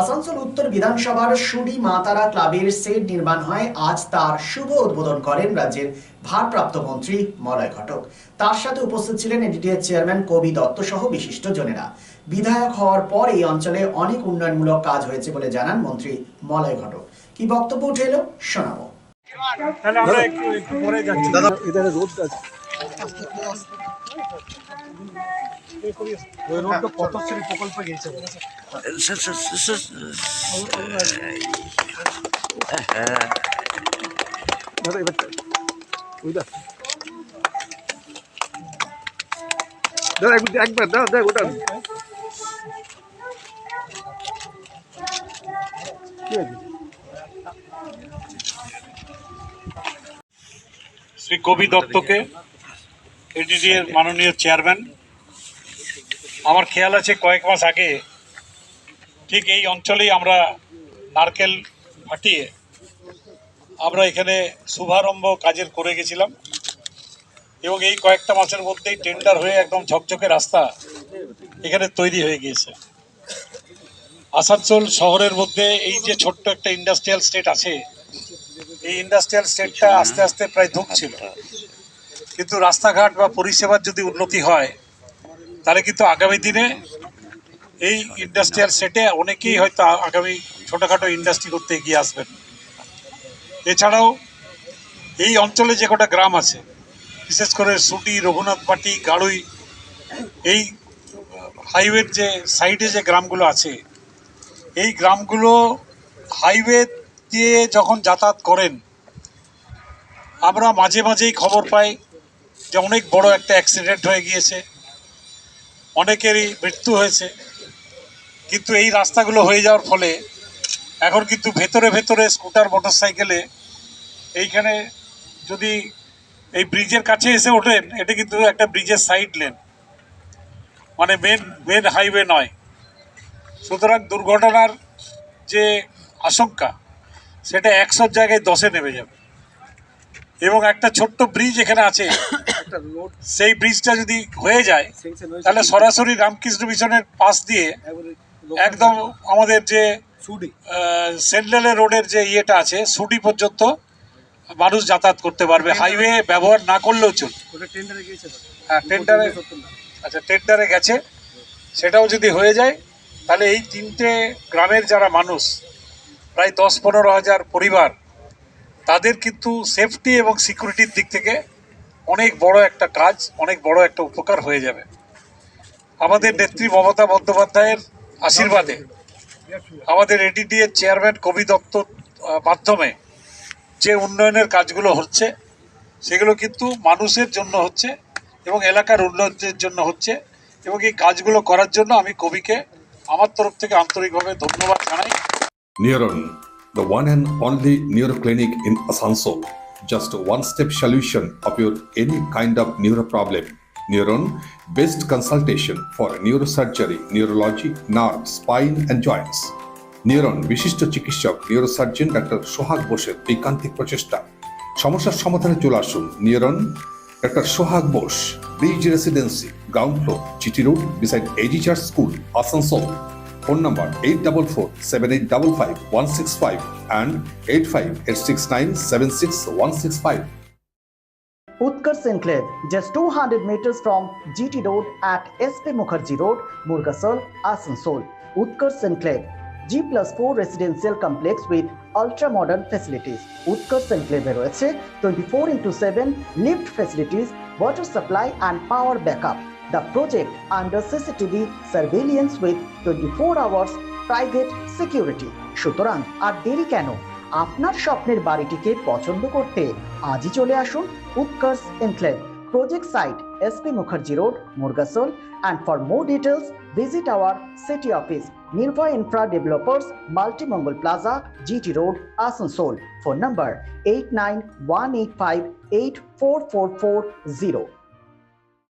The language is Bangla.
আসানসোল উত্তর বিধানসভার সুরি মাতারা ক্লাবের সেট নির্মাণ হয়। আজ তার শুভ উদ্বোধন করেন রাজ্যের ভারপ্রাপ্ত মন্ত্রী মলয় ঘটক। তার সাথে উপস্থিত ছিলেন এডিডিএর চেয়ারম্যান কবি দত্ত সহ বিশিষ্ট জনেরা বিধায়ক হওয়ার পর এই অঞ্চলে অনেক উন্নয়নমূলক কাজ হয়েছে বলে জানান মন্ত্রী মলয় ঘটক। কি বক্তব্য উঠে এলো? শোনাবো। তাহলে আমরা একটু একটু পরে যাচ্ছি। দাদা রোড আছে। প্রকল্পে দাদা একবার একবার দাদা দেখ ওটা শ্রী কবি দত্তকে এডিডি এর মাননীয় চেয়ারম্যান আমার খেয়াল আছে কয়েক মাস আগে ঠিক এই অঞ্চলেই আমরা নারকেল ফাটিয়ে আমরা এখানে শুভারম্ভ কাজের করে গেছিলাম। এবং এই কয়েকটা মাসের মধ্যেই টেন্ডার হয়ে একদম ঝকঝকে রাস্তা এখানে তৈরি হয়ে গিয়েছে। আসানসোল শহরের মধ্যে এই যে ছোট্ট একটা ইন্ডাস্ট্রিয়াল স্টেট আছে, এই ইন্ডাস্ট্রিয়াল স্টেটটা আস্তে আস্তে প্রায় ধুকছিল। কিন্তু রাস্তাঘাট বা পরিষেবার যদি উন্নতি হয় তাহলে কিন্তু আগামী দিনে এই ইন্ডাস্ট্রিয়াল সেটে অনেকেই হয়তো আগামী ছোটোখাটো ইন্ডাস্ট্রি করতে এগিয়ে আসবেন। এছাড়াও এই অঞ্চলে যে কটা গ্রাম আছে, বিশেষ করে সুটি, রঘুনাথ পাটি, গাড়ুই, এই হাইওয়ের যে সাইডে যে গ্রামগুলো আছে, এই গ্রামগুলো হাইওয়ে দিয়ে যখন যাতায়াত করেন, আমরা মাঝে মাঝেই খবর পাই যে অনেক বড় একটা অ্যাক্সিডেন্ট হয়ে গিয়েছে। অনেকেরই মৃত্যু হয়েছে। কিন্তু এই রাস্তাগুলো হয়ে যাওয়ার ফলে এখন কিন্তু ভেতরে ভেতরে স্কুটার মোটর সাইকেলে এইখানে যদি এই ব্রিজের কাছে এসে ওঠেন, এটা কিন্তু একটা ব্রিজের সাইড লেন মানে মেন মেন হাইওয়ে নয়। সুতরাং দুর্ঘটনার যে আশঙ্কা, সেটা একশোর জায়গায় দশে নেমে যাবে। এবং একটা ছোট্ট ব্রিজ এখানে আছে সেই ব্রিজটা যদি হয়ে যায় তাহলে সরাসরি রামকৃষ্ণ মিশনের পাশ দিয়ে একদম আমাদের যে সুডি। সেন্ট্রালে রোডের যে ইয়েটা আছে সুটি পর্যন্ত মানুষ যাতায়াত করতে পারবে। হাইওয়ে ব্যবহার না করলেও চলবে তো। হ্যাঁ টেন্ডারে আচ্ছা টেন্ডারে গেছে। সেটাও যদি হয়ে যায় তাহলে এই তিনটে গ্রামের যারা মানুষ প্রায় দশ পনেরো হাজার পরিবার তাদের কিন্তু সেফটি এবং সিকিউরিটির দিক থেকে অনেক বড় একটা কাজ অনেক বড় একটা উপকার হয়ে যাবে আমাদের নেত্রী মমতা বন্দ্যোপাধ্যায়ের আশীর্বাদে আমাদের এডিডি এর চেয়ারম্যান কবি দত্ত মাধ্যমে যে উন্নয়নের কাজগুলো হচ্ছে সেগুলো কিন্তু মানুষের জন্য হচ্ছে এবং এলাকার উন্নয়নের জন্য হচ্ছে এবং এই কাজগুলো করার জন্য আমি কবিকে আমার তরফ থেকে আন্তরিকভাবে ধন্যবাদ জানাই Neuron, the one and only neuro clinic in Asansol. Just a one-step solution of your any kind of neuro problem. Neuron, best consultation for neurosurgery, neurology, nerve, spine and joints. Neuron বিশিষ্ট চিকিৎসক নিউরোসার্জন ডাক্তার সোহাগ বোসের ঐকান্তিক প্রচেষ্টা সমস্যার সমাধানে চলে আসুন Neuron doctor Sohag Bose bridge residency ground floor CT road beside AG school Asansol phone number eight double four seven eight double five one six five and eight five eight six nine seven six one six five Utkarsh Enclave, just 200 meters from GT Road at SP Mukherjee Road, Murgasol, Asansol. Utkarsh Enclave, G plus 4 residential complex with ultra modern facilities. Utkarsh Enclave রয়েছে 24 into 7 lift facilities, water supply and power backup. the project under CCTV surveillance with 24 hours private security. সুতরাং আর দেরি কেন আপনার স্বপ্নের বাড়িটিকে পছন্দ করতে আজই চলে আসুন Utkarsh enclave project site SP Mukherjee Road, Murgasol and for more details visit our city office Nirva Infra Developers Multi Mongol Plaza GT Road Asansol phone number 89185844440